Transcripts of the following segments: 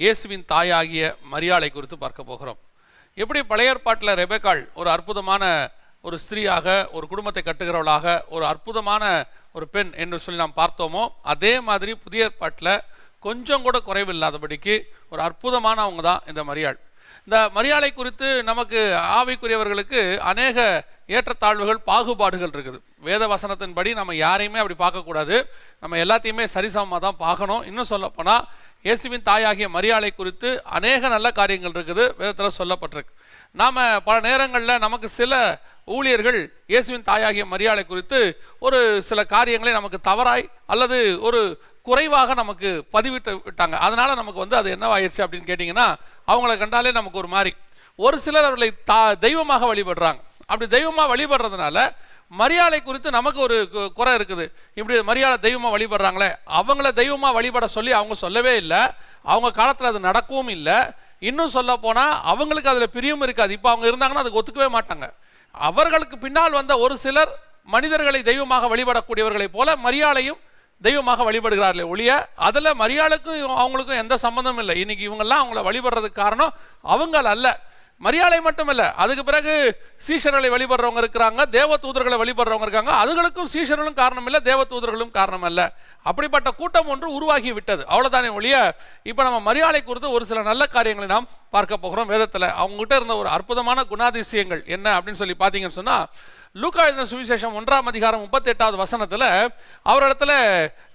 இயேசுவின் தாயாகிய மரியாளை குறித்து பார்க்க போகிறோம். எப்படி பழைய ஏற்பாட்டில் ரெபேக்காள் ஒரு அற்புதமான ஒரு ஸ்திரீயாக ஒரு குடும்பத்தை கட்டுகிறவளாக ஒரு அற்புதமான ஒரு பெண் என்று சொல்லி நாம் பார்த்தோமோ அதே மாதிரி புதிய ஏற்பாட்டில் கொஞ்சம் கூட குறைவில்லாதபடிக்கு ஒரு அற்புதமான அவங்க தான் இந்த மரியாள். இந்த மரியாதை குறித்து நமக்கு ஆவிக்குரியவர்களுக்கு அநேக ஏற்றத்தாழ்வுகள் பாகுபாடுகள் இருக்குது. வேத வசனத்தின்படி நம்ம யாரையுமே அப்படி பார்க்கக்கூடாது. நம்ம எல்லாத்தையுமே சரிசமமாக தான் பார்க்கணும். இன்னும் சொல்லப்போனால் இயேசுவின் தாயாகிய மரியாதை குறித்து அநேக நல்ல காரியங்கள் இருக்குது விதத்தில் சொல்லப்பட்டிருக்கு. நாம் பல நேரங்களில் நமக்கு சில ஊழியர்கள் இயேசுவின் தாயாகிய மரியாதை குறித்து ஒரு சில காரியங்களை நமக்கு தவறாய் அல்லது ஒரு குறைவாக நமக்கு பதிவிட்டு விட்டாங்க. அதனால் நமக்கு வந்து அது என்னவாயிருச்சு அப்படின்னு கேட்டிங்கன்னா அவங்கள கண்டாலே நமக்கு ஒரு மாதிரி ஒரு சிலர் அவர்களை தா தெய்வமாக வழிபடுறாங்க. அப்படி தெய்வமாக வழிபடுறதுனால மரியாதை குறித்து நமக்கு ஒரு கு- குறை இருக்குது. இப்படி மரியாதை தெய்வமாக வழிபடுறாங்களே அவங்கள தெய்வமாக வழிபட சொல்லி அவங்க சொல்லவே இல்லை. அவங்க காலத்தில் அது நடக்கவும் இல்லை. இன்னும் சொல்ல போனால் அவங்களுக்கு அதில் பிரியும் இருக்காது. இப்போ அவங்க இருந்தாங்கன்னா அதுக்கு ஒத்துக்கவே மாட்டாங்க. அவர்களுக்கு பின்னால் வந்த ஒரு சிலர் மனிதர்களை தெய்வமாக வழிபடக்கூடியவர்களைப் போல மரியாதையும் தெய்வமாக வழிபடுகிறார்களே ஒழிய அதில் மரியாளுக்கும் அவங்களுக்கும் எந்த சம்மந்தமும் இல்லை. இன்னைக்கு இவங்கெல்லாம் அவங்கள வழிபடுறதுக்கு காரணம் அவங்கள் அல்ல. மரியாதை மட்டும் இல்லை அதுக்கு பிறகு சீஷர்களை வழிபடுறவங்க இருக்கிறாங்க தேவ தூதர்களை வழிபடுறவங்க இருக்காங்க. அதுகளுக்கும் சீஷர்களும் காரணம் இல்லை தேவ தூதர்களும் காரணம் அல்ல அப்படிப்பட்ட கூட்டம் ஒன்று உருவாகி விட்டது. அவ்வளோதானே ஒழிய இப்போ நம்ம மரியாதை குறித்து ஒரு சில நல்ல காரியங்களை நாம் பார்க்க போகிறோம். வேதத்தில் அவங்ககிட்ட இருந்த ஒரு அற்புதமான குணாதிசயங்கள் என்ன அப்படின்னு சொல்லி பார்த்தீங்கன்னு சொன்னா லூக்கா எழுதின சுவிசேஷம் ஒன்றாம் அதிகாரம் முப்பத்தி எட்டாவது வசனத்தில் அவரிடத்துல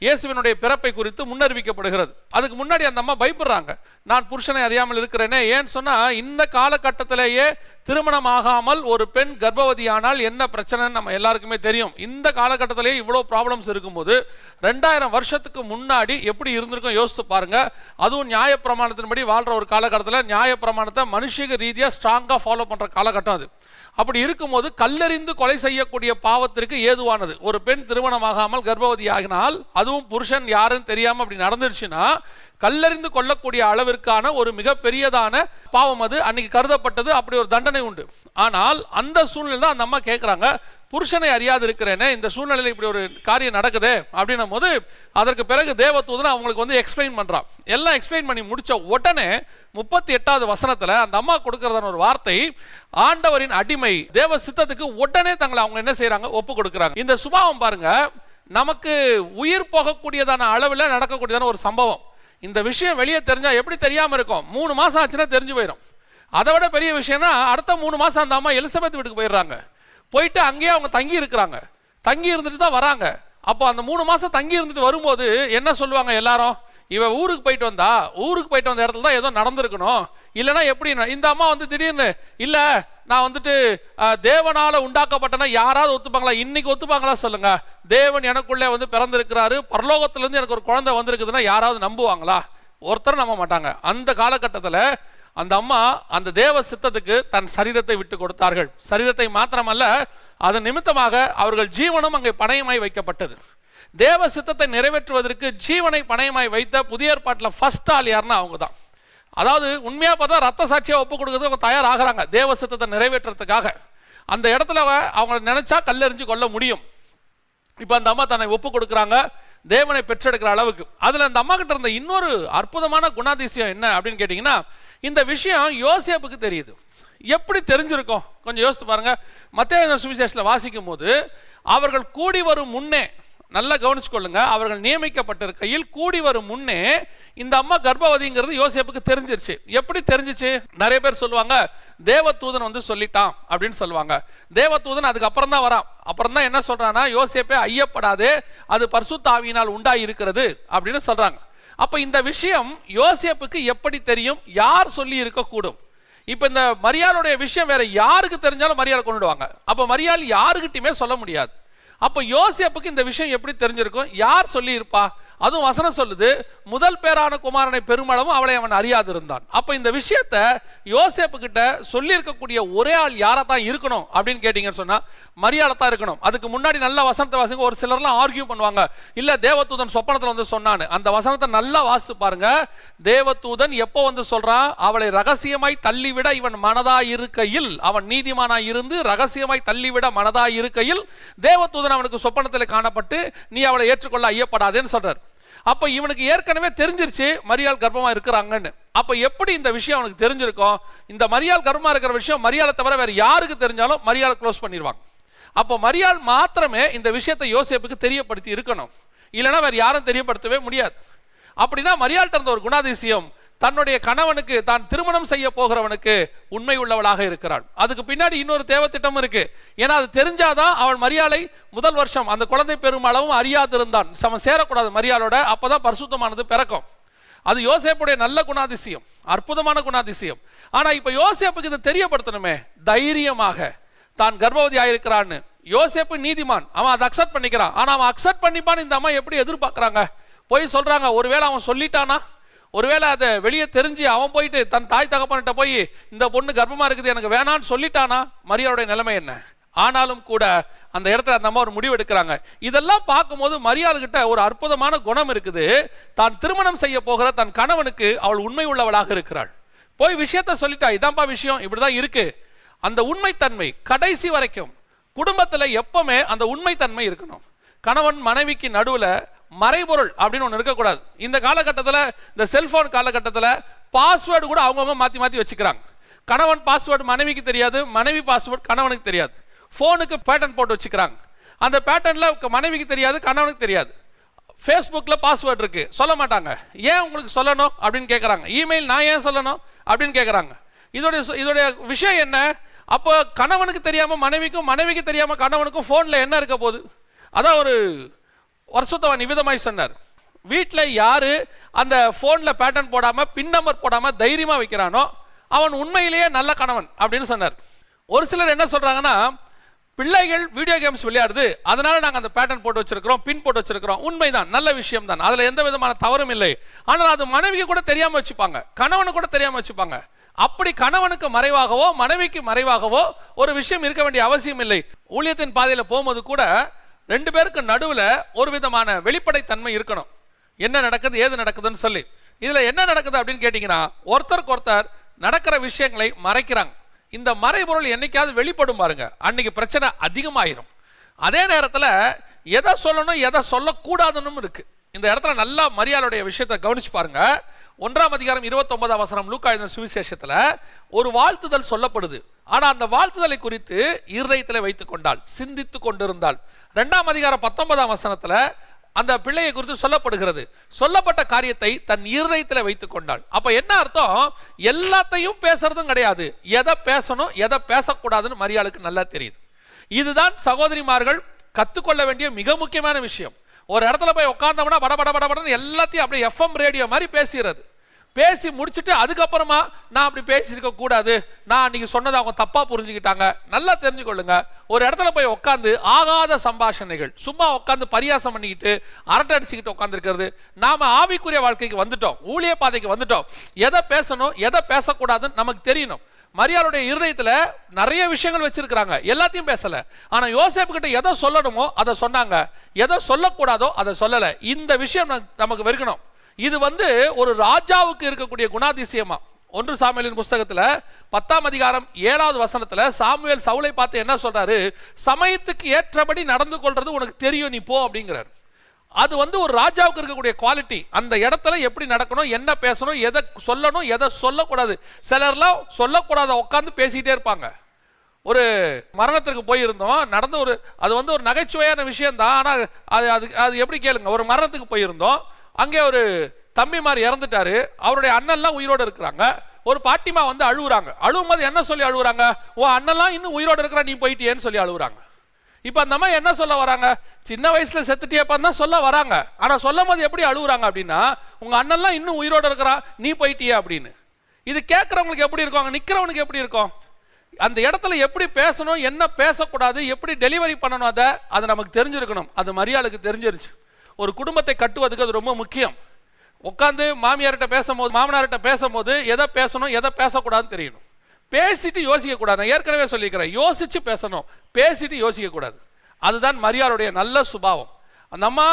இயேசுவினுடைய பிறப்பை குறித்து முன்னறிவிக்கப்படுகிறது. அதுக்கு முன்னாடி அந்த அம்மா பயப்படுறாங்க. நான் புருஷனை அறியாமல் இருக்கிறேனே ஏன்னு சொன்னா இந்த காலகட்டத்திலேயே திருமணம் ஆகாமல் ஒரு பெண் கர்ப்பவதியானால் என்ன பிரச்சனைன்னு நம்ம எல்லாருக்குமே தெரியும். இந்த காலகட்டத்திலேயே இவ்வளோ ப்ராப்ளம்ஸ் இருக்கும்போது ரெண்டாயிரம் வருஷத்துக்கு முன்னாடி எப்படி இருந்திருக்கும் யோசித்து பாருங்க. அதுவும் நியாயப்பிரமாணத்தின்படி வாழ்கிற ஒரு காலகட்டத்தில் நியாயப்பிரமாணத்தை மனுஷிக ரீதியாக ஸ்ட்ராங்காக ஃபாலோ பண்ணுற காலகட்டம் அது. அப்படி இருக்கும்போது கல்லறிந்து கொலை செய்யக்கூடிய பாவத்திற்கு ஏதுவானது. ஒரு பெண் திருமணமாகாமல் கர்ப்பவதி ஆகினால் அதுவும் புருஷன் யாருன்னு தெரியாமல் அப்படி நடந்துருச்சுன்னா கல்லறிந்து கொள்ளக்கூடிய அளவிற்கான ஒரு மிகப்பெரியதான பாவம் அது. அன்னைக்கு கருதப்பட்டது. அப்படி ஒரு தண்டனை உண்டு. ஆனால் அந்த சூழ்நிலை தான் அந்த அம்மா கேட்குறாங்க புருஷனை அறியாது இருக்கிறேனே இந்த சூழ்நிலையில் இப்படி ஒரு காரியம் நடக்குதே அப்படின்னும் போது அதற்கு பிறகு தேவதூதன் அவங்களுக்கு வந்து எக்ஸ்பிளைன் பண்ணுறான் எல்லாம் எக்ஸ்பிளைன் பண்ணி முடித்த உடனே முப்பத்தி எட்டாவது வசனத்தில் அந்த அம்மா கொடுக்கறதான ஒரு வார்த்தை ஆண்டவரின் அடிமை. தேவ சித்தத்துக்கு உடனே தங்களை அவங்க என்ன செய்கிறாங்க ஒப்பு கொடுக்குறாங்க. இந்த சுபாவம் பாருங்க நமக்கு உயிர் போகக்கூடியதான அளவில் நடக்கக்கூடியதான ஒரு சம்பவம். இந்த விஷயம் வெளியே தெரிஞ்சால் எப்படி தெரியாமல் இருக்கும்? மூணு மாதம் ஆச்சுன்னா தெரிஞ்சு போயிடும் அதை விட பெரிய விஷயம்னா அடுத்த மூணு மாதம் அந்த அம்மா எலிசபெத் வீட்டுக்கு போயிடுறாங்க. போயிட்டு அங்கேயே அவங்க தங்கி இருக்கிறாங்க. தங்கி இருந்துட்டு தான் வராங்க. அப்போ அந்த மூணு மாதம் தங்கி இருந்துட்டு வரும்போது என்ன சொல்லுவாங்க எல்லாரும்? இவன் ஊருக்கு போயிட்டு வந்தா ஊருக்கு போயிட்டு வந்த இடத்துல தான் ஏதோ நடந்திருக்கணும். இல்லைன்னா எப்படி இந்த அம்மா வந்து திடீர்னு இல்லை நான் வந்துட்டு தேவனால் தேவனால உண்டாக்கப்பட்டனா யாராவது ஒத்துப்பாங்களா? இன்னைக்கு ஒத்துப்பாங்களா சொல்லுங்க. தேவன் எனக்குள்ளே வந்து பிறந்திருக்கிறாரு. பரலோகத்திலேருந்து எனக்கு ஒரு குழந்தை வந்திருக்குதுன்னா யாராவது நம்புவாங்களா? ஒருத்தரும் நம்ப மாட்டாங்க. அந்த காலகட்டத்தில் அந்த அம்மா அந்த தேவ சித்தத்துக்கு தன் சரீரத்தை விட்டு கொடுத்தார்கள். சரீரத்தை மாத்திரமல்ல அதன் நிமித்தமாக அவர்கள் ஜீவனம் அங்கே பணையமாய் வைக்கப்பட்டது. தேவ சித்தத்தை நிறைவேற்றுவதற்கு ஜீவனை பணயமாய் வைத்த புதிய ஏற்பாட்டில் ஃபஸ்ட் ஆள் யாருன்னா அவங்க தான் அதாவது உண்மையாக பார்த்தா ரத்த சாட்சியாக ஒப்பு கொடுக்கறதுக்கு அவங்க தயாராகிறாங்க. தேவ சித்தத்தை நிறைவேற்றுறதுக்காக. அந்த இடத்துல அவங்க நினைச்சா கல்லெறிஞ்சு கொள்ள முடியும். இப்போ அந்த அம்மா தன்னை ஒப்பு கொடுக்குறாங்க. தேவனை பெற்றெடுக்கிற அளவுக்கு. அதில் அந்த அம்மா கிட்ட இருந்த இன்னொரு அற்புதமான குணாதிசயம் என்ன அப்படின்னு கேட்டிங்கன்னா இந்த விஷயம் யோசேப்புக்கு தெரியுது. எப்படி தெரிஞ்சிருக்கும்? கொஞ்சம் யோசித்து பாருங்க. மத்திய சுவிசேஷத்தில் வாசிக்கும் போது அவர்கள் கூடி வரும் முன்னே நல்லா கவனிச்சுக்கொள்ளுங்க. அவர்கள் நியமிக்கப்பட்டிருக்கையில் கூடி வரும் முன்னே இந்த அம்மா கர்ப்பவதிங்கிறது யோசேப்புக்கு தெரிஞ்சிருச்சு. எப்படி தெரிஞ்சிச்சு? நிறைய பேர் சொல்லுவாங்க தேவதூதன் வந்து சொல்லிட்டான் அப்படின்னு சொல்லுவாங்க. தேவதூதன் அதுக்கப்புறம் தான் வரான். அப்புறம் தான் என்ன சொல்றான்னா யோசேப்பே ஐயப்படாதே அது பர்சுத்தாவியினால் உண்டாகி இருக்கிறது அப்படின்னு சொல்றாங்க. அப்போ இந்த விஷயம் யோசேப்புக்கு எப்படி தெரியும்? யார் சொல்லி இருக்கக்கூடும் இப்போ இந்த மரியாளுடைய விஷயம் வேற யாருக்கு தெரிஞ்சாலும் மரியாதை கொண்டுடுவாங்க. அப்போ மரியாள் யாருக்கிட்டையுமே சொல்ல முடியாது. அப்போ யோசியப்புக்கு இந்த விஷயம் எப்படி தெரிஞ்சிருக்கும்? யார் சொல்லியிருப்பா? அதுவும் வசனம் சொல்லுது முதல் பேரான குமாரனை பெருமளவும் அவளை அவன் அறியாது இருந்தான் அப்போ இந்த விஷயத்த யோசேப்பு கிட்ட சொல்லியிருக்கக்கூடிய ஒரே ஆள் யாரா தான் இருக்கணும் அப்படின்னு கேட்டீங்கன்னு சொன்னால் மரியாதை தான் இருக்கணும். அதுக்கு முன்னாடி நல்ல வசனத்தை வாசிங்க ஒரு சிலர்லாம் ஆர்கியூ பண்ணுவாங்க. இல்லை தேவதூதன் சொப்பனத்தில் வந்து சொன்னான்னு. அந்த வசனத்தை நல்லா வாசித்து பாருங்க. தேவதூதன் எப்போ வந்து சொல்கிறான் அவளை ரகசியமாய் தள்ளிவிட இவன் மனதாய் இருக்கையில். அவன் நீதிமானாய் இருந்து ரகசியமாய் தள்ளிவிட மனதாய் இருக்கையில் தேவதூதன் அவனுக்கு சொப்பனத்தில் காணப்பட்டு நீ அவளை ஏற்றுக்கொள்ள ஐயப்படாதேன்னு சொல்றார். அப்ப இவனுக்கு ஏற்கனவே தெரிஞ்சிருச்சு மரியாள் கர்ப்பமா இருக்கிறாங்கன்னு. அப்ப எப்படி இந்த விஷயம் அவனுக்கு தெரிஞ்சிருக்கும் இந்த மரியாள் கர்ப்பமாக இருக்கிற விஷயம் மரியாதை தவிர வேற யாருக்கு தெரிஞ்சாலும் மரியாதை க்ளோஸ் பண்ணிடுவாங்க. அப்போ மரியாள் மாத்திரமே இந்த விஷயத்தை யோசிப்புக்கு தெரியப்படுத்தி இருக்கணும். இல்லைன்னா வேற யாரும் தெரியப்படுத்தவே முடியாது. அப்படின்னா மரியாள்கிட்ட இருந்த ஒரு குணாதிசயம் தன்னுடைய கணவனுக்கு தான் திருமணம் செய்ய போகிறவனுக்கு உண்மை உள்ளவளாக இருக்கிறாள். அதுக்கு பின்னாடி இன்னொரு தேவத்திட்டம் இருக்கு. ஏன்னா அது தெரிஞ்சாதான் அவள் மரியாதை முதல் வருஷம் அந்த குழந்தை பெருமளவும் அறியாதிருந்தான். அவன் சேரக்கூடாது மரியாளோட அப்பதான் பரிசுத்தமானது பிறக்கும். அது யோசேப்புடைய நல்ல குணாதிசயம் அற்புதமான குணாதிசயம். ஆனா இப்ப யோசேப்புக்கு இதை தெரியப்படுத்தணுமே? தைரியமாக. தான் கர்ப்பவதி ஆயிருக்கிறான்னு. யோசேப்பு நீதிமான். அவன் அதை அக்செப்ட் பண்ணிக்கிறான். ஆனா அவன் அக்செப்ட் பண்ணிப்பான்னு இந்த அம்மா எப்படி எதிர்பார்க்கறாங்க? போய் சொல்றாங்க ஒருவேளை அவன் சொல்லிட்டானா? ஒருவேளை அதை வெளியே தெரிஞ்சு அவன் போயிட்டு தன் தாய் தகப்பன்கிட்ட போய் இந்த பொண்ணு கர்ப்பமாக இருக்குது எனக்கு வேணான்னு சொல்லிட்டானா? மரியாளுடைய நிலைமை என்ன? ஆனாலும் கூட அந்த இடத்துல அந்த அம்மா ஒரு முடிவு எடுக்கிறாங்க. இதெல்லாம் பார்க்கும்போது மரியாளுகிட்ட ஒரு அற்புதமான குணம் இருக்குது. தான் திருமணம் செய்ய போகிற தன் கணவனுக்கு அவள் உண்மை உள்ளவளாக இருக்கிறாள். போய் விஷயத்த சொல்லிட்டா இதான்ப்பா விஷயம் இப்படிதான் இருக்கு. அந்த உண்மைத்தன்மை கடைசி வரைக்கும் குடும்பத்தில் எப்பவுமே அந்த உண்மைத்தன்மை இருக்கணும். கணவன் மனைவிக்கு நடுவில் மறைபொருள் அப்படின்னு ஒன்று இருக்கக்கூடாது. இந்த காலகட்டத்தில் இந்த செல்ஃபோன் காலகட்டத்தில் பாஸ்வேர்டு கூட அவங்கவுங்க மாற்றி மாற்றி வச்சுக்கிறாங்க. கணவன் பாஸ்வேர்டு மனைவிக்கு தெரியாது மனைவி பாஸ்வேர்டு கணவனுக்கு தெரியாது. ஃபோனுக்கு பேட்டர்ன் போட்டு வச்சுக்கிறாங்க. அந்த பேட்டர்னில் மனைவிக்கு தெரியாது கணவனுக்கு தெரியாது. ஃபேஸ்புக்கில் பாஸ்வேர்டு இருக்குது சொல்ல மாட்டாங்க. ஏன் உங்களுக்கு சொல்லணும் அப்படின்னு கேட்குறாங்க இமெயில் நான் ஏன் சொல்லணும் அப்படின்னு கேட்குறாங்க இதோடைய இதோடைய விஷயம் என்ன? அப்போ கணவனுக்கு தெரியாமல் மனைவிக்கும் மனைவிக்கு தெரியாமல் கணவனுக்கும் ஃபோனில் என்ன இருக்க போகுது? அதான் ஒரு வருஷத்தவன் நிவிதமாய் சொன்னார். வீட்டில் யார் அந்த ஃபோனில் பேட்டர்ன் போடாமல் பின் நம்பர் போடாமல் தைரியமாக வைக்கிறானோ அவன் உண்மையிலேயே நல்ல கணவன் அப்படின்னு சொன்னார். ஒரு சிலர் என்ன சொல்கிறாங்கன்னா பிள்ளைகள் வீடியோ கேம்ஸ் விளையாடுது அதனால நாங்கள் அந்த பேட்டர்ன் போட்டு வச்சிருக்கிறோம் பின் போட்டு வச்சிருக்கிறோம். உண்மைதான் நல்ல விஷயம் தான் அதில் எந்த விதமான தவறும் இல்லை. ஆனால் அது மனைவிக்கு கூட தெரியாமல் வச்சுப்பாங்க. கணவனுக்கு கூட தெரியாமல் வச்சுப்பாங்க. அப்படி கணவனுக்கு மறைவாகவோ மனைவிக்கு மறைவாகவோ ஒரு விஷயம் இருக்க வேண்டிய அவசியம் இல்லை. ஊழியத்தின் பாதையில் போகும்போது கூட ரெண்டு பேருக்கு நடுவில் ஒரு விதமான வெளிப்படைத்தன்மை இருக்கணும். என்ன நடக்குது ஏது நடக்குதுன்னு சொல்லி. இதில் என்ன நடக்குது அப்படின்னு கேட்டிங்கன்னா ஒருத்தருக்கு ஒருத்தர் நடக்கிற விஷயங்களை மறைக்கிறாங்க. இந்த மறைபொருள் என்னைக்காவது வெளிப்படும் பாருங்க. அன்னைக்கு பிரச்சனை அதிகமாயிரும். அதே நேரத்தில் எதை சொல்லணும் எதை சொல்லக்கூடாதுன்னு இருக்கு. இந்த இடத்துல நல்லா மரியாதையுடைய விஷயத்தை கவனிச்சு பாருங்க. ஒன்றாம் அதிகாரம் இருபத்தொன்பதாம் வசனம் லூக்கா எழுதின ஒரு வாழ்த்துதல் சொல்லப்படுது. ஆனால் அந்த வாழ்த்துதலை குறித்து இருதயத்தில் வைத்துக் கொண்டாள் சிந்தித்து கொண்டிருந்தாள். ரெண்டாம் அதிகாரம் பத்தொன்பதாம் வசனத்தில் அந்த பிள்ளையை குறித்து சொல்லப்படுகிறது. சொல்லப்பட்ட காரியத்தை தன் இருதயத்தில் வைத்துக் கொண்டாள். அப்போ என்ன அர்த்தம்? எல்லாத்தையும் பேசுறதும் கிடையாது. எதை பேசணும் எதை பேசக்கூடாதுன்னு மரியாளுக்கு நல்லா தெரியுது. இதுதான் சகோதரிமார்கள் கற்றுக்கொள்ள வேண்டிய மிக முக்கியமான விஷயம். ஒரு இடத்துல போய் உட்காந்தோம்னா பட பட பட எல்லாத்தையும் அப்படியே எஃப்எம் ரேடியோ மாதிரி பேசுகிறது பேசி முடிச்சுட்டு அதுக்கப்புறமா நான் அப்படி பேசியிருக்க கூடாது. நான் அன்றைக்கி சொன்னதை அவங்க தப்பாக புரிஞ்சுக்கிட்டாங்க. நல்லா தெரிஞ்சுக்கொள்ளுங்க. ஒரு இடத்துல போய் உட்காந்து ஆகாத சம்பாஷணைகள் சும்மா உட்காந்து பரியாசம் பண்ணிக்கிட்டு அரட்டை அடிச்சுக்கிட்டு உட்காந்துருக்கிறது நாம ஆவிக்குரிய வாழ்க்கைக்கு வந்துட்டோம். ஊழிய பாதைக்கு வந்துட்டோம். எதை பேசணும் எதை பேசக்கூடாதுன்னு நமக்கு தெரியணும். மரியாளுடைய இருதயத்தில் நிறைய விஷயங்கள் வச்சிருக்கிறாங்க. எல்லாத்தையும் பேசலை. ஆனால் யோசேப்பு கிட்ட எதை சொல்லணுமோ அதை சொன்னாங்க. எதை சொல்லக்கூடாதோ அதை சொல்லலை. இந்த விஷயம் நமக்கு வெறுக்கணும். இது வந்து ஒரு ராஜாவுக்கு இருக்கக்கூடிய குணாதிசயமா? ஒன்று சாமியலின் புஸ்தகத்தில் பத்தாம் அதிகாரம் ஏழாவது வசனத்தில் சாமுவேல் சவுலை பார்த்து என்ன சொல்றாரு? சமயத்துக்கு ஏற்றபடி நடந்து கொள்றது உனக்கு தெரியும் நீ போ அப்படிங்கிறார். அது வந்து ஒரு ராஜாவுக்கு இருக்கக்கூடிய குவாலிட்டி அந்த இடத்துல எப்படி நடக்கணும் என்ன பேசணும் எதை சொல்லணும் எதை சொல்லக்கூடாது. சிலர்லாம் சொல்லக்கூடாத உட்காந்து பேசிக்கிட்டே இருப்பாங்க. ஒரு மரணத்திற்கு போயிருந்தோம் நடந்த ஒரு அது வந்து ஒரு நகைச்சுவையான விஷயம் தான் ஆனால் அது அது அது எப்படி கேளுங்க ஒரு மரணத்துக்கு போயிருந்தோம் அங்கே ஒரு தம்பி மாதிரி இறந்துட்டாரு. அவருடைய அண்ணன்லாம் உயிரோடு இருக்கிறாங்க. ஒரு பாட்டிமா வந்து அழுகுறாங்க அழுகும் போது என்ன சொல்லி அழுகுறாங்க ஓ அண்ணன்லாம் இன்னும் உயிரோடு இருக்கிறா நீ போயிட்டியேன்னு சொல்லி அழுகுறாங்க இப்போ அந்த அம்மா என்ன சொல்ல வராங்க? சின்ன வயசுல செத்துட்டியப்பான் தான் சொல்ல வராங்க. ஆனால் சொல்லும் போது எப்படி அழுகுறாங்க அப்படின்னா உங்கள் அண்ணன்லாம் இன்னும் உயிரோட இருக்கிறா நீ போயிட்டியே அப்படின்னு. இது கேட்குறவங்களுக்கு எப்படி இருக்கும்? அங்கே நிற்கிறவனுக்கு எப்படி இருக்கும்? அந்த இடத்துல எப்படி பேசணும் என்ன பேசக்கூடாது எப்படி டெலிவரி பண்ணணும் அதை அது நமக்கு தெரிஞ்சிருக்கணும். அது மரியாளுக்கு தெரிஞ்சிருச்சு. ஒரு குடும்பத்தை கட்டுவதுக்கு அது ரொம்ப முக்கியம். உட்காந்து மாமியார்கிட்ட பேசும்போது மாமனார்கிட்ட பேசும்போது எதை பேசணும் எதை பேசக்கூடாதுன்னு தெரியணும். பேசிட்டு யோசிக்கக்கூடாது நான் ஏற்கனவே சொல்லியிருக்கிறேன். யோசிச்சு பேசணும். பேசிட்டு யோசிக்கக்கூடாது அதுதான் மரியாளுடைய நல்ல சுபாவம். அந்த அம்மா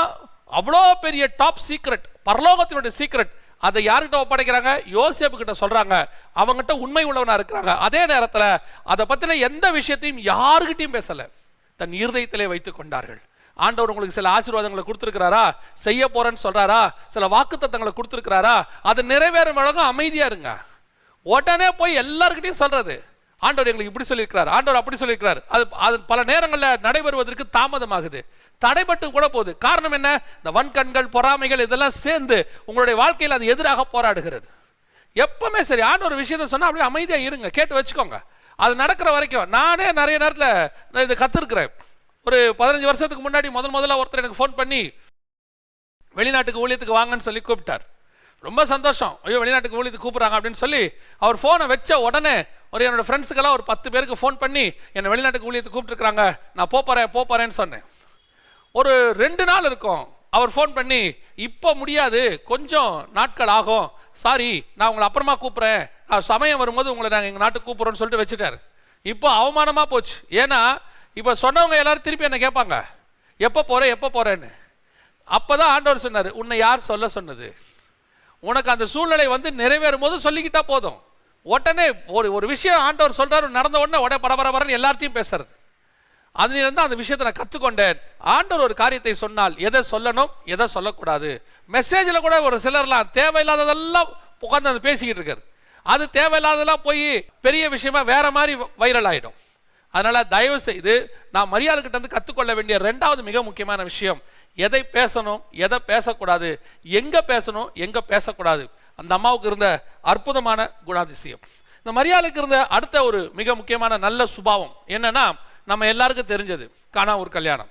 அவ்வளோ பெரிய டாப் சீக்ரெட் பரலோகத்தினுடைய சீக்ரெட் அதை யார்கிட்ட ஒப்படைக்கிறாங்க? யோசேப்பு கிட்ட சொல்கிறாங்க அவங்ககிட்ட உண்மை உள்ளவனாக இருக்கிறாங்க. அதே நேரத்தில் அதை பற்றின எந்த விஷயத்தையும் யாருக்கிட்டையும் பேசலை. தன் இருதயத்திலே வைத்து கொண்டார்கள். ஆண்டவர் உங்களுக்கு சில ஆசீர்வாதங்களை கொடுத்துருக்கிறாரா? செய்ய போறேன்னு சொல்றாரா? சில வாக்குத்தத்தங்களை கொடுத்துருக்கிறாரா? அதை நிறைவேறும் வழக்கம் அமைதியா இருங்க. உடனே போய் எல்லாருக்கிட்டையும் சொல்றது. ஆண்டவர் எங்களுக்கு இப்படி சொல்லியிருக்கிறார் ஆண்டவர் அப்படி சொல்லியிருக்கிறார். அது அது பல நேரங்களில் நடைபெறுவதற்கு தாமதமாகுது. தடைபட்டு கூட போகுது. காரணம் என்ன? இந்த வன்கண்கள் பொறாமைகள் இதெல்லாம் சேர்ந்து உங்களுடைய வாழ்க்கையில் அது எதிராக போராடுகிறது. எப்பவுமே சரி ஆண்டவர் ஒரு விஷயத்த சொன்னால் அப்படியே அமைதியாக இருங்க. கேட்டு வச்சுக்கோங்க. அது நடக்கிற வரைக்கும். நானே நிறைய நேரத்தில் நான் இதை ஒரு பதினஞ்சு வருஷத்துக்கு முன்னாடி முதல் முதல்ல ஒருத்தர் எனக்கு ஃபோன் பண்ணி வெளிநாட்டுக்கு ஊழியத்துக்கு வாங்கன்னு சொல்லி கூப்பிட்டார். ரொம்ப சந்தோஷம். ஐயோ வெளிநாட்டுக்கு ஊழியத்துக்கு கூப்பிட்றாங்க அப்படின்னு சொல்லி அவர் ஃபோனை வச்ச உடனே ஒரு என்னோட ஃப்ரெண்ட்ஸுக்கெல்லாம் ஒரு பத்து பேருக்கு ஃபோன் பண்ணி என்னை வெளிநாட்டுக்கு ஊழியத்துக்கு கூப்பிட்டுருக்காங்க நான் போகிறேன் போகிறேன்னு சொன்னேன். ஒரு ரெண்டு நாள் இருக்கும். அவர் ஃபோன் பண்ணி இப்போ முடியாது. கொஞ்சம் நாட்கள் ஆகும். சாரி நான் உங்களை அப்புறமா கூப்பிட்றேன். நான் சமயம் வரும்போது உங்களை நாங்கள் எங்கள் நாட்டுக்கு கூப்பிட்றோன்னு சொல்லிட்டு வச்சுட்டாரு. இப்போ அவமானமாக போச்சு. ஏன்னா இப்போ சொன்னவங்க எல்லாரும் திருப்பி என்ன கேட்பாங்க? எப்போ போகிறேன் எப்போ போகிறேன்னு அப்போ தான் ஆண்டவர் சொன்னார் உன்னை யார் சொல்ல சொன்னது? உனக்கு அந்த சூழ்நிலை வந்து நிறைவேறும் போது சொல்லிக்கிட்டா போதும். உடனே ஒரு ஒரு விஷயம் ஆண்டவர் சொல்கிறாரு நடந்த உடனே உடனே பரபரபரன்னு எல்லாத்தையும் பேசுறது. அதுலேருந்து அந்த விஷயத்தை நான் கற்றுக்கொண்டேன் ஆண்டவர் ஒரு காரியத்தை சொன்னால் எதை சொல்லணும் எதை சொல்லக்கூடாது? மெசேஜில் கூட ஒரு சிலர்லாம் தேவையில்லாததெல்லாம் உட்காந்து அந்த பேசிக்கிட்டு இருக்காரு. அது தேவையில்லாததெல்லாம் போய் பெரிய விஷயமா வேற மாதிரி வைரல் ஆகிடும் அதனால் தயவு செய்து நான் மரியாதைக்கிட்டேருந்து கற்றுக்கொள்ள வேண்டிய ரெண்டாவது மிக முக்கியமான விஷயம். எதை பேசணும் எதை பேசக்கூடாது எங்கே பேசணும் எங்கே பேசக்கூடாது. அந்த அம்மாவுக்கு இருந்த அற்புதமான குணாதிசயம். இந்த மரியாதைக்கு இருந்த அடுத்த ஒரு மிக முக்கியமான நல்ல சுபாவம் என்னென்னா நம்ம எல்லாருக்கும் தெரிஞ்சது காணா ஒரு கல்யாணம்.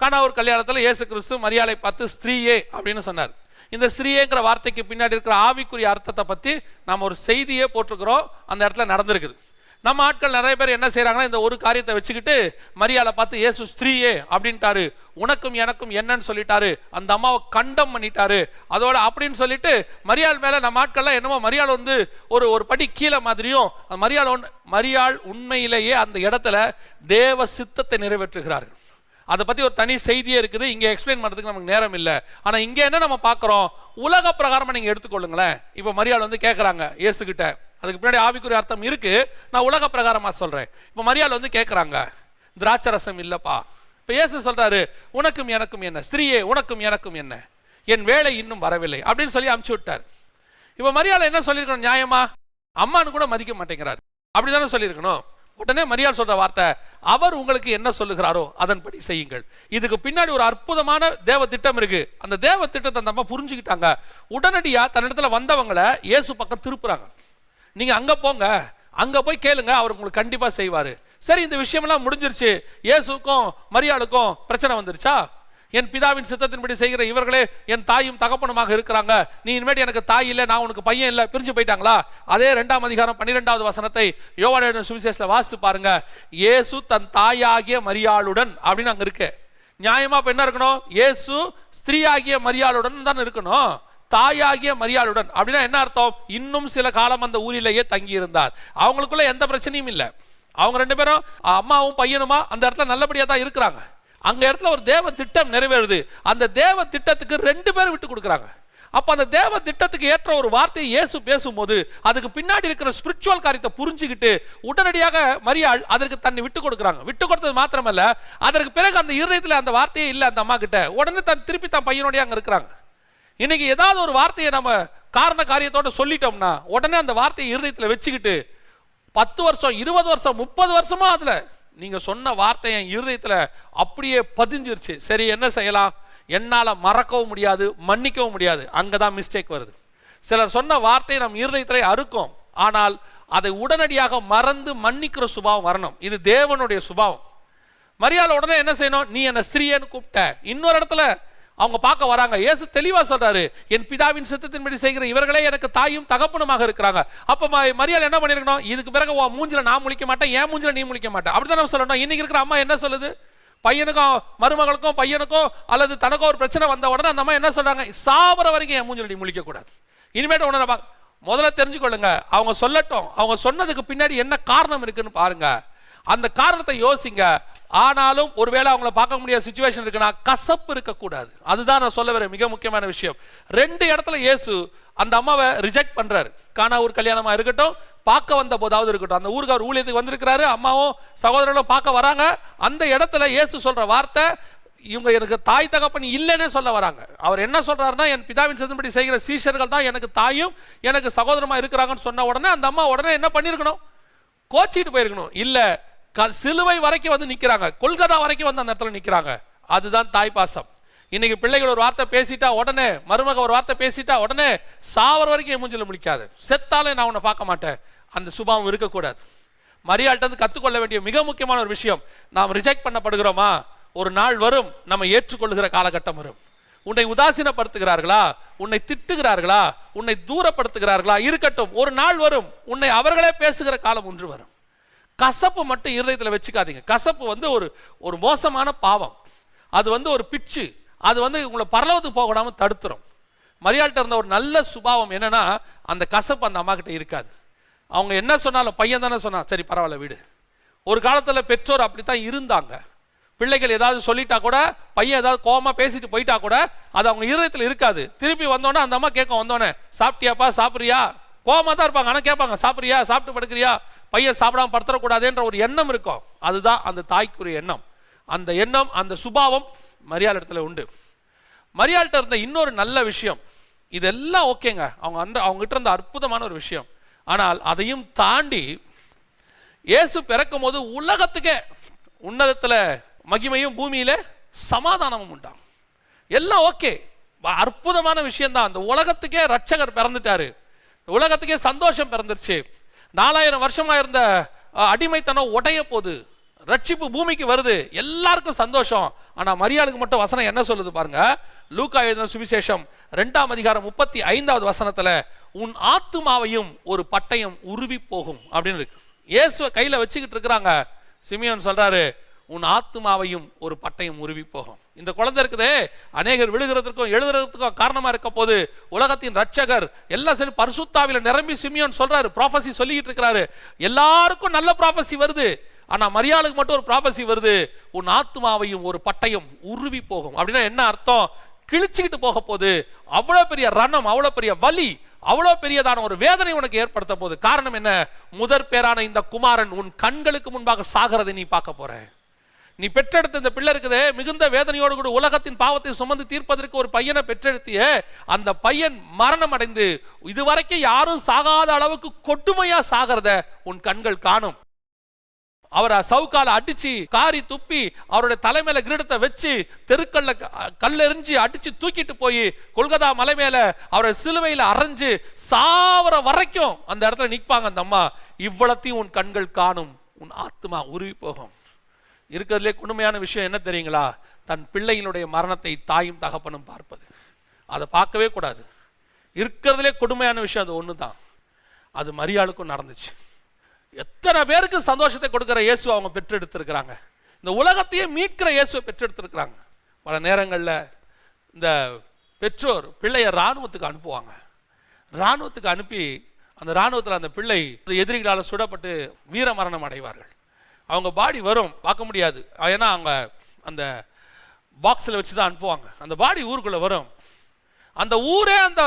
காணா ஒரு கல்யாணத்தில் இயேசு கிறிஸ்து மரியாதை பார்த்து ஸ்திரீயே அப்படின்னு சொன்னார். இந்த ஸ்திரீயேங்கிற வார்த்தைக்கு பின்னாடி இருக்கிற ஆவிக்குரிய அர்த்தத்தை பற்றி நம்ம ஒரு செய்தியே போட்டிருக்கிறோம். அந்த இடத்துல நடந்திருக்குது. நம்ம ஆட்கள் நிறைய பேர் என்ன செய்கிறாங்கன்னா இந்த ஒரு காரியத்தை வச்சுக்கிட்டு மரியாதை பார்த்து ஏசு ஸ்திரீயே அப்படின்ட்டாரு. உனக்கும் எனக்கும் என்னன்னு சொல்லிட்டாரு. அந்த அம்மாவை கண்டம் பண்ணிட்டாரு. அதோட அப்படின்னு சொல்லிட்டு மரியாள் மேலே நம்ம ஆட்கள்லாம் என்னமோ மரியாள் வந்து ஒரு ஒரு படி கீழே மாதிரியும் அந்த மரியாள் ஒன் மரியாள் உண்மையிலேயே அந்த இடத்துல தேவ சித்தத்தை நிறைவேற்றுகிறார்கள். அதை பற்றி ஒரு தனி செய்தியே இருக்குது. இங்கே எக்ஸ்பிளைன் பண்ணுறதுக்கு நமக்கு நேரம் இல்லை. ஆனால் இங்கே என்ன நம்ம பார்க்குறோம்? உலக பிரகாரமாக நீங்கள் எடுத்துக்கொள்ளுங்களேன். இப்போ மரியாள் வந்து கேட்குறாங்க இயேசுகிட்ட அதுக்கு பின்னாடி ஆவிக்குரிய அர்த்தம் இருக்கு. நான் உலக பிரகாரமா சொல்றேன். இப்ப மரியாள் வந்து திராட்ச ரசம் இல்லப்பா. இப்ப இயேசு சொல்றாரு உனக்கும் எனக்கும் என்ன? ஸ்திரீயே உனக்கும் எனக்கும் என்ன? என் வேலை இன்னும் வரவில்லை. அப்படின்னு சொல்லி அமுச்சு விட்டார். இப்ப மரியாதை என்ன சொல்லியிருக்கணும் நியாயமா? அம்மான்னு கூட மதிக்க மாட்டேங்கிறார். அப்படிதானே சொல்லியிருக்கணும். உடனே மரியாள் சொல்ற வார்த்தை அவர் உங்களுக்கு என்ன சொல்லுகிறாரோ அதன்படி செய்யுங்கள். இதுக்கு பின்னாடி ஒரு அற்புதமான தேவ திட்டம் இருக்கு. அந்த தேவ திட்டத்தை அந்த அம்மா புரிஞ்சுக்கிட்டாங்க. உடனடியா தன்னிடத்துல வந்தவங்களை இயேசு பக்கம் திருப்புறாங்க. நீங்க அங்க போங்க. அங்க போய் கேளுங்க அவர் உங்களுக்கு கண்டிப்பா செய்வாரு. சரி இந்த விஷயமெல்லாம் முடிஞ்சிருச்சு. இயேசுக்கும் மரியாளுக்கும் பிரச்சனை வந்துருச்சா? என் பிதாவின் சித்தத்தின்படி செய்கிற இவர்களே என் தாயும் தகப்பனுமாக இருக்கிறாங்க. நீ இனிமேட்டு எனக்கு தாய் இல்லை நான் உனக்கு பையன் இல்லை பிரிஞ்சு போயிட்டாங்களா? அதே ரெண்டாம் அதிகாரம் பன்னிரெண்டாவது வசனத்தை யோவான சுவிசேஷத்துல வாசித்து பாருங்க. இயேசு தன் தாயாகிய மரியாளுடன் அப்படின்னு அங்க இருக்கு. நியாயமா இப்ப என்ன இருக்கணும்? இயேசு ஸ்திரீயாகிய மரியாளுடன் தான் இருக்கணும். தாயாகிய மரியாளுடன். அப்படின்னா என்ன அர்த்தம்? இன்னும் சில காலம் அந்த ஊரிலேயே தங்கி இருந்தார் அவங்களுக்குள்ள எந்த பிரச்சனையும் இல்லை. அவங்க ரெண்டு பேரும் அம்மாவும் பையனுமா அந்த இடத்துல நல்லபடியாக தான் இருக்கிறாங்க. அங்க இடத்துல ஒரு தேவ திட்டம் நிறைவேறுது. அந்த தேவ திட்டத்துக்கு ரெண்டு பேரும் விட்டு கொடுக்குறாங்க. அப்போ அந்த தேவ திட்டத்துக்கு ஏற்ற ஒரு வார்த்தையை இயேசு பேசும்போது அதுக்கு பின்னாடி இருக்கிற ஸ்பிரிச்சுவல் காரியத்தை புரிஞ்சுக்கிட்டு உடனடியாக மரியாள் அதற்கு தன்னை விட்டு கொடுக்குறாங்க. விட்டு கொடுத்தது மாத்திரமல்ல அதற்கு பிறகு அந்த இருதயத்தில் அந்த வார்த்தையே இல்லை அந்த அம்மா கிட்ட உடனே தன் திருப்பி தன் பையனோடய அங்கே இருக்கிறாங்க. இன்னைக்கு ஏதாவது ஒரு வார்த்தையை நம்ம காரண காரியத்தோட சொல்லிட்டோம்னா உடனே அந்த வார்த்தையை இருதயத்தில் வச்சுக்கிட்டு பத்து வருஷம் இருபது வருஷம் முப்பது வருஷமா அதில் நீங்கள் சொன்ன வார்த்தை என் அப்படியே பதிஞ்சிருச்சு. சரி என்ன செய்யலாம்? என்னால் மறக்கவும் முடியாது மன்னிக்கவும் முடியாது. அங்கே தான் மிஸ்டேக் வருது. சிலர் சொன்ன வார்த்தையை நம் இருதயத்தில் அறுக்கும். ஆனால் அதை உடனடியாக மறந்து மன்னிக்கிற சுபாவம் வரணும். இது தேவனுடைய சுபாவம். மரியாதை உடனே என்ன செய்யணும்? நீ என்ன ஸ்திரீன்னு கூப்பிட்ட. இன்னொரு இடத்துல அவங்க பார்க்க வராங்க. இயேசு தெளிவா சொல்றாரு என் பிதாவின் சித்தத்தின்படி செய்கிற இவர்களே எனக்கு தாயும் தகப்பனுமாக இருக்கிறாங்க. அப்ப மரியாதை என்ன பண்ணிருக்கணும்? இதுக்கு பிறகு உன் மூஞ்சில நான் முழிக்க மாட்டேன் என் மூஞ்சில நீ முழிக்க மாட்டேன். அப்படிதான் நம்ம சொல்லணும். இன்னைக்கு இருக்கிற அம்மா என்ன சொல்லுது? பையனுக்கும் மருமகளுக்கும் பையனுக்கும் அல்லது தனக்கும் ஒரு பிரச்சனை வந்த உடனே அந்த அம்மா என்ன சொல்றாங்க? சாவர வரைக்கும் என் மூஞ்சில நீ முழிக்க கூடாது இனிமேட்டு உடனே முதல்ல தெரிஞ்சுக்கொள்ளுங்க. அவங்க சொல்லட்டும். அவங்க சொன்னதுக்கு பின்னாடி என்ன காரணம் இருக்குன்னு பாருங்க. அந்த காரணத்தை யோசிங்க. ஆனாலும் ஒருவேளை அவங்கள பார்க்க முடியாத சுச்சுவேஷன் இருக்குன்னா கசப்பு இருக்கக்கூடாது. அதுதான் நான் சொல்ல வர மிக முக்கியமான விஷயம். ரெண்டு இடத்துல இயேசு அந்த அம்மாவை ரிஜெக்ட் பண்றாரு. காணா ஊர் கல்யாணமா இருக்கட்டும் பார்க்க வந்த போதாவது இருக்கட்டும். அந்த ஊருக்கு அவர் ஊழியத்துக்கு வந்திருக்கிறாரு அம்மாவும் சகோதரர்களும் பார்க்க வராங்க. அந்த இடத்துல இயேசு சொல்ற வார்த்தை இவங்க எனக்கு தாய் தகப்பன் இல்லைன்னே சொல்ல வராங்க. அவர் என்ன சொல்றாருன்னா என் பிதாவின் சிந்தபடி செய்கிற சீஷர்கள் தான் எனக்கு தாயும் எனக்கு சகோதரமா இருக்கிறாங்கன்னு சொன்ன உடனே அந்த அம்மா உடனே என்ன பண்ணியிருக்கணும்? கோச்சிட்டு போயிருக்கணும். இல்லை சிலுவை வரைக்கும் வந்து நிற்கிறாங்க கொல்கத்தா வரைக்கும் வந்து அந்த இடத்துல நிற்கிறாங்க அதுதான் தாய் பாசம் இன்னைக்கு பிள்ளைகள் ஒரு வார்த்தை பேசிட்டா உடனே மருமக ஒரு வார்த்தை பேசிட்டா உடனே சாவர வரைக்கும் மூஞ்சில் முடிக்காது செத்தாலே நான் உன்னை பார்க்க மாட்டேன். அந்த சுபாவம் இருக்கக்கூடாது. மரியாள்கிட்ட கற்றுக்கொள்ள வேண்டிய மிக முக்கியமான ஒரு விஷயம் நாம் ரிஜெக்ட் பண்ணப்படுகிறோமா? ஒரு நாள் வரும் நம்ம ஏற்றுக்கொள்கிற காலகட்டம் வரும். உன்னை உதாசீனப்படுத்துகிறார்களா? உன்னை திட்டுகிறார்களா? உன்னை தூரப்படுத்துகிறார்களா? இருக்கட்டும் ஒரு நாள் வரும் உன்னை அவர்களே பேசுகிற காலம் ஒன்று வரும். கசப்பு மட்டும் இருதயத்தில் வச்சுக்காதீங்க. கசப்பு வந்து ஒரு ஒரு மோசமான பாவம். அது வந்து ஒரு பிச்சு. அது வந்து உங்களை பரலவத்துக்கு போக விடாம தடுத்துரும். மரியாள்கிட்ட இருந்த ஒரு நல்ல சுபாவம் என்னன்னா அந்த கசப்பு அந்த அம்மாக்கிட்ட இருக்காது. அவங்க என்ன சொன்னாலும் பையன் தானே சொன்னா சரி பரவாயில்ல வீடு. ஒரு காலத்தில் பெற்றோர் அப்படி தான் இருந்தாங்க. பிள்ளைகள் ஏதாவது சொல்லிட்டா கூட பையன் ஏதாவது கோவமா பேசிட்டு போயிட்டா கூட அது அவங்க இருதயத்தில் இருக்காது. திருப்பி வந்தோடனே அந்த அம்மா கேட்கும் வந்தோடனே சாப்பிட்டியாப்பா சாப்பிட்றியா? கோமா தான் இருப்பாங்க ஆனால் கேட்பாங்க சாப்பிட்றியா சாப்பிட்டு படுக்கிறியா? பையன் சாப்பிடாம படுத்துறக்கூடாதுன்ற ஒரு எண்ணம் இருக்கும். அதுதான் அந்த தாய்க்குரிய எண்ணம். அந்த எண்ணம் அந்த சுபாவம் மரியாதை இடத்துல உண்டு. மரியாள்கிட்ட இருந்த இன்னொரு நல்ல விஷயம் இதெல்லாம் ஓகேங்க. அவங்க அந்த அவங்ககிட்ட இருந்த அற்புதமான ஒரு விஷயம். ஆனால் அதையும் தாண்டி இயேசு பிறக்கும் போது உலகத்துக்கே உன்னதத்தில் மகிமையும் பூமியில சமாதானமும் உண்டாம். எல்லாம் ஓகே. அற்புதமான விஷயம்தான். அந்த உலகத்துக்கே ரட்சகர் பிறந்துட்டாரு. உலகத்துக்கே சந்தோஷம் பிறந்துருச்சு. நாலாயிரம் வருஷமா இருந்த அடிமைத்தனம் உடைய போது ரட்சிப்பு பூமிக்கு வருது எல்லாருக்கும் சந்தோஷம். ஆனா மரியாளுக்கு மட்டும் வசனம் என்ன சொல்லுது பாருங்க? லூக்கா எழுதின சுவிசேஷம் ரெண்டாம் அதிகாரம் முப்பத்தி ஐந்தாவது வசனத்துல உன் ஆத்துமாவையும் ஒரு பட்டயம் உருவி போகும். அப்படின்னு இருக்கு. இயேசுவை கையில் வச்சுக்கிட்டு இருக்கிறாங்க. சிமியோன் சொல்றாரு உன் ஆத்துமாவையும் ஒரு பட்டயம் உருவி போகும். இந்த குழந்தை இருக்குதே அநேகர் விழுகிறதுக்கும் எழுதுறதுக்கும் காரணமாக இருக்க போது உலகத்தின் ரட்சகர் எல்லாம் சரி பரிசுத்தாவில் நிரம்பி சிமியோன் சொல்றாரு ப்ராஃபஸி சொல்லிக்கிட்டு இருக்கிறாரு. எல்லாருக்கும் நல்ல ப்ராஃபஸி வருது. ஆனால் மரியாளுக்கு மட்டும் ஒரு ப்ராஃபஸி வருது உன் ஆத்துமாவையும் ஒரு பட்டயம் உருவி போகும். அப்படின்னா என்ன அர்த்தம்? கிழிச்சுக்கிட்டு போக போது அவ்வளோ பெரிய ரணம் அவ்வளோ பெரிய வலி அவ்வளோ பெரியதான ஒரு வேதனை உனக்கு ஏற்படுத்த போகுது காரணம் என்ன? முதற் பேரான இந்த குமாரன் உன் கண்களுக்கு முன்பாக சாகிறதை நீ பார்க்க போற. நீ பெற்றெடுத்த இந்த பிள்ளை இருக்குது மிகுந்த வேதனையோடு கூட உலகத்தின் பாவத்தை சுமந்து தீர்ப்பதற்கு ஒரு பையனை பெற்றெடுத்தியே அந்த பையன் மரணம் அடைந்து இதுவரைக்கும் யாரும் சாகாத அளவுக்கு கொடுமையா சாகிறத உன் கண்கள் காணும். அவரை சவுக்கால அடிச்சு காரி துப்பி அவருடைய தலைமையில கிரீடத்தை வச்சு தெருக்கல்ல க- கல்லெறிஞ்சு அடிச்சு தூக்கிட்டு போய் கொல்கத்தா மலை மேல அவரை சிலுவையில அரைஞ்சு சாவர வரைக்கும் அந்த இடத்துல நிற்பாங்க அந்த அம்மா. இவ்வளத்தையும் உன் கண்கள் காணும் உன் ஆத்மா உருவி போகும். இருக்கிறதுலே கொடுமையான விஷயம் என்ன தெரியுங்களா? தன் பிள்ளையினுடைய மரணத்தை தாயும் தகப்பனும் பார்ப்பது. அதை பார்க்கவே கூடாது. இருக்கிறதுலே கொடுமையான விஷயம் அது ஒன்று தான் அது மரியாளுக்கும் நடந்துச்சு. எத்தனை பேருக்கு சந்தோஷத்தை கொடுக்குற இயேசு அவங்க பெற்றெடுத்திருக்கிறாங்க. இந்த உலகத்தையே மீட்கிற இயேசுவை பெற்றெடுத்திருக்கிறாங்க. பல நேரங்களில் இந்த பெற்றோர் பிள்ளையை இராணுவத்துக்கு அனுப்புவாங்க. இராணுவத்துக்கு அனுப்பி அந்த இராணுவத்தில் அந்த பிள்ளை எதிரிகளால் சுடப்பட்டு வீர மரணம் அடைவார்கள். அவங்க பாடி வரும் பார்க்க முடியாது. ஏன்னா அவங்க அந்த பாக்ஸில் வச்சு தான் அனுப்புவாங்க. அந்த பாடி ஊருக்குள்ளே வரும். அந்த ஊரே அந்த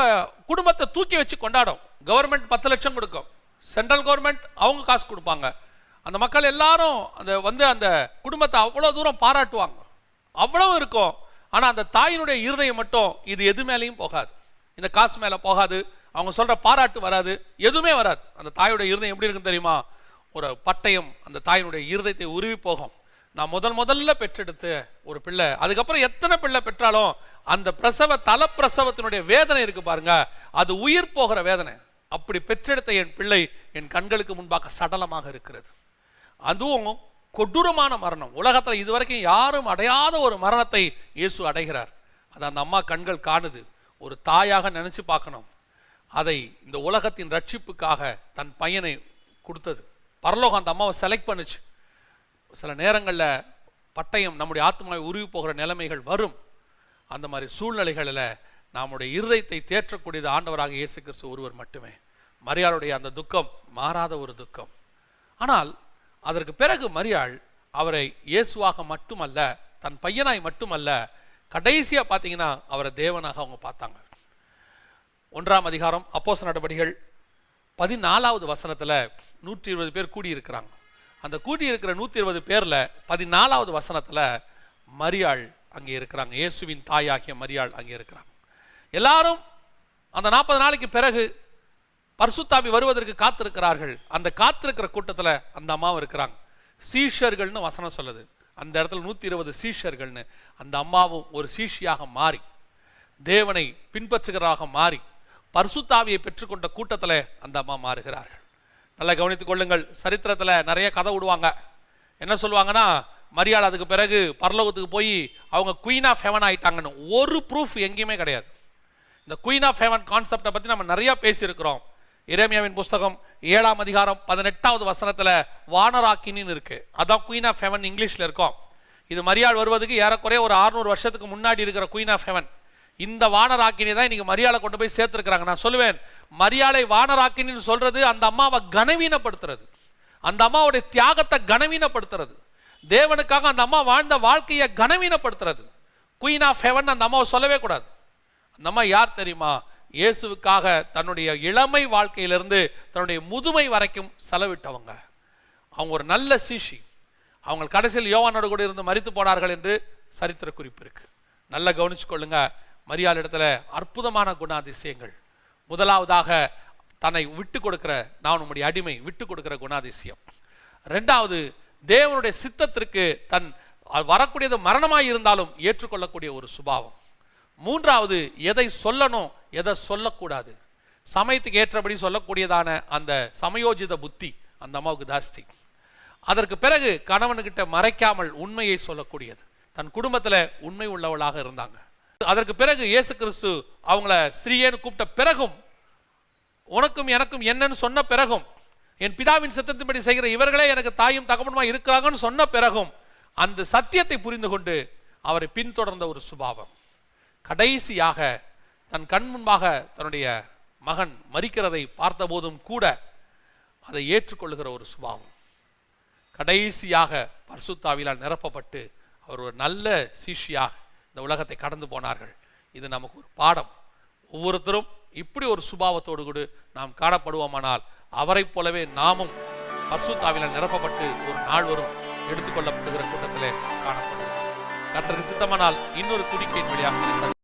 குடும்பத்தை தூக்கி வச்சு கொண்டாடும். கவர்மெண்ட் பத்து லட்சம் கொடுக்கும். சென்ட்ரல் கவர்மெண்ட் அவங்க காசு கொடுப்பாங்க. அந்த மக்கள் எல்லாரும் அந்த வந்து அந்த குடும்பத்தை அவ்வளோ தூரம் பாராட்டுவாங்க. அவ்வளவு இருக்கும். ஆனால் அந்த தாயினுடைய இருதயம் மட்டும் இது எது மேலேயும் போகாது. இந்த காசு மேலே போகாது. அவங்க சொல்கிற பாராட்டு வராது. எதுவுமே வராது. அந்த தாயோட இருதயம் எப்படி இருக்குன்னு தெரியுமா? ஒரு பட்டயம் அந்த தாயினுடைய இருதயத்தை உருவி போகும். நான் முதல் முதல்ல பெற்றெடுத்து ஒரு பிள்ளை. அதுக்கப்புறம் எத்தனை பிள்ளை பெற்றாலும் அந்த பிரசவ தல பிரசவத்தினுடைய வேதனை இருக்கு பாருங்க. அது உயிர் போகிற வேதனை. அப்படி பெற்றெடுத்த என் பிள்ளை என் கண்களுக்கு முன்பாக சடலமாக இருக்கிறது. அதுவும் கொடூரமான மரணம். உலகத்தில் இதுவரைக்கும் யாரும் அடையாத ஒரு மரணத்தை இயேசு அடைகிறார். அது அந்த அம்மா கண்கள் காணுது. ஒரு தாயாக நினைச்சு பார்க்கணும். அதை இந்த உலகத்தின் ரட்சிப்புக்காக தன் பையனை கொடுத்தது. பரலோகம் அந்த அம்மாவை செலக்ட் பண்ணுச்சு. சில நேரங்களில் பட்டயம் நம்முடைய ஆத்மாவை உருவி போகிற நிலைமைகள் வரும். அந்த மாதிரி சூழ்நிலைகளில் நம்முடைய இருதயத்தை தேற்றக்கூடியது ஆண்டவராக இயேசு கிறிஸ்து ஒருவர் மட்டுமே. மரியாளுடைய அந்த துக்கம் மாறாத ஒரு துக்கம். ஆனால் அதற்கு பிறகு மரியாள் அவரை இயேசுவாக மட்டுமல்ல தன் பையனாய் மட்டுமல்ல கடைசியாக பார்த்தீங்கன்னா அவரை தேவனாக அவங்க பார்த்தாங்க. ஒன்றாம் அதிகாரம் அப்போஸ் நடவடிகள் பதினாலாவது வசனத்தில் நூற்றி இருபது பேர் கூடியிருக்கிறாங்க. அந்த கூடியிருக்கிற நூற்றி இருபது பேரில் பதினாலாவது வசனத்தில் மரியாள் அங்கே இருக்கிறாங்க. இயேசுவின் தாயாகிய மரியாள் அங்கே இருக்கிறாங்க. எல்லாரும் அந்த நாற்பது நாளைக்கு பிறகு பர்சுத்தாபி வருவதற்கு காத்திருக்கிறார்கள். அந்த காத்திருக்கிற கூட்டத்தில் அந்த அம்மாவும் இருக்கிறாங்க. சீஷர்கள்னு வசனம் சொல்லுது. அந்த இடத்துல நூற்றி இருபது சீஷர்கள்னு. அந்த அம்மாவும் ஒரு சீஷியாக மாறி தேவனை பின்பற்றுகிறதாக மாறி பரிசுத்தாவியை பெற்றுக்கொண்ட கூட்டத்தில் அந்த அம்மா மாறுகிறார்கள். நல்லா கவனித்துக் கொள்ளுங்கள் சரித்திரத்தில் நிறைய கதை விடுவாங்க என்ன சொல்லுவாங்கன்னா மரியாள் அதுக்கு பிறகு பரலோகத்துக்கு போய் அவங்க குயின் ஆஃப் ஹெவன் ஆயிட்டாங்கன்னு. ஒரு ப்ரூஃப் எங்கேயுமே கிடையாது. இந்த குயின் ஆஃப் ஹெவன் கான்செப்டை பற்றி நம்ம நிறையா பேசியிருக்கிறோம். இறைமியாவின் புஸ்தகம் ஏழாம் அதிகாரம் பதினெட்டாவது வசனத்தில் வானராக்கினின்னு இருக்குது அதான் குயின் ஆஃப் ஹெவன் இங்கிலீஷில் இருக்கும். இது மரியாள் வருவதுக்கு ஏறக்குறைய ஒரு 600 வருஷத்துக்கு முன்னாடி இருக்கிற குயின் ஆஃப் ஹெவன் இந்த வானராக்கினி தான் இன்னைக்கு மரியாதை கொண்டு போய் சேர்த்துருக்குறாங்க. நான் சொல்லுவேன் மரியாதை வானராக்கினின்னு சொல்றது அந்த அம்மாவை கனவீனப்படுத்துறது. அந்த அம்மாவுடைய தியாகத்தை கனவீனப்படுத்துறது. தேவனுக்காக அந்த அம்மா வாழ்ந்த வாழ்க்கையை கனவீனப்படுத்துறது. குயின் ஆஃப் ஹெவன் அந்த அம்மாவை சொல்லவே கூடாது. அந்த அம்மா யார் தெரியுமா? இயேசுவுக்காக தன்னுடைய இளமை வாழ்க்கையிலிருந்து தன்னுடைய முதுமை வரைக்கும் செலவிட்டவங்க. அவங்க ஒரு நல்ல சீஷி. அவங்க கடைசியில் யோவானோடு கூட இருந்து மறித்து போனார்கள் என்று சரித்திர குறிப்பு இருக்கு. நல்லா கவனிச்சு கொள்ளுங்கள் மரியாள் இடத்துல அற்புதமான குணாதிசயங்கள். முதலாவதாக தன்னை விட்டு கொடுக்கிற நான் உம்முடைய அடிமை விட்டு கொடுக்கிற குணாதிசயம். ரெண்டாவது தேவனுடைய சித்தத்திற்கு தன் வரக்கூடியது மரணமாக இருந்தாலும் ஏற்றுக்கொள்ளக்கூடிய ஒரு சுபாவம். மூன்றாவது எதை சொல்லணும் எதை சொல்லக்கூடாது. சமயத்துக்கு ஏற்றபடி சொல்லக்கூடியதான அந்த சமயோஜித புத்தி அந்த அம்மாவுக்கு ஜாஸ்தி. அதற்கு பிறகு கணவனுக்கிட்ட மறைக்காமல் உண்மையை சொல்லக்கூடியது. தன் குடும்பத்தில் உண்மை உள்ளவளாக இருந்தாங்க. அதற்கு பிறகு இயேசு கிறிஸ்து அவங்கள ஸ்திரீயேன்னு கூப்பிட்ட பிறகும் உனக்கும் எனக்கும் என்னன்னு சொன்ன பிறகும் என் பிதாவின் சத்தத்தின்படி செய்கிற இவர்களே எனக்கு தாயும் தகப்பனுமா இருக்கிறாங்கன்னு சொன்ன பிறகும் அந்த சத்தியத்தை புரிந்து கொண்டு அவரை பின்தொடர்ந்த ஒரு சுபாவம். கடைசியாக தன் கண் முன்பாக தன்னுடைய மகன் மறிக்கிறதை பார்த்தபோதும் கூட அதை ஏற்றுக்கொள்ளுகிற ஒரு சுபாவம். கடைசியாக பர்சுத்தாவிலால் நிரப்பப்பட்டு அவர் ஒரு நல்ல சிஷியாக இந்த உலகத்தை கடந்து போனார்கள். இது நமக்கு ஒரு பாடம். ஒவ்வொருத்தரும் இப்படி ஒரு சுபாவத்தோடு கூட நாம் காணப்படுவோமானால் அவரைப் போலவே நாமும் பர்சுத்தாவில நிரப்பப்பட்டு ஒரு நாள் வரும் எடுத்துக்கொள்ளப்படுகிற கூட்டத்திலே காணப்படும் கர்த்தருக்கு சித்தமானால் இன்னொரு துணிக்கையின் வழியாக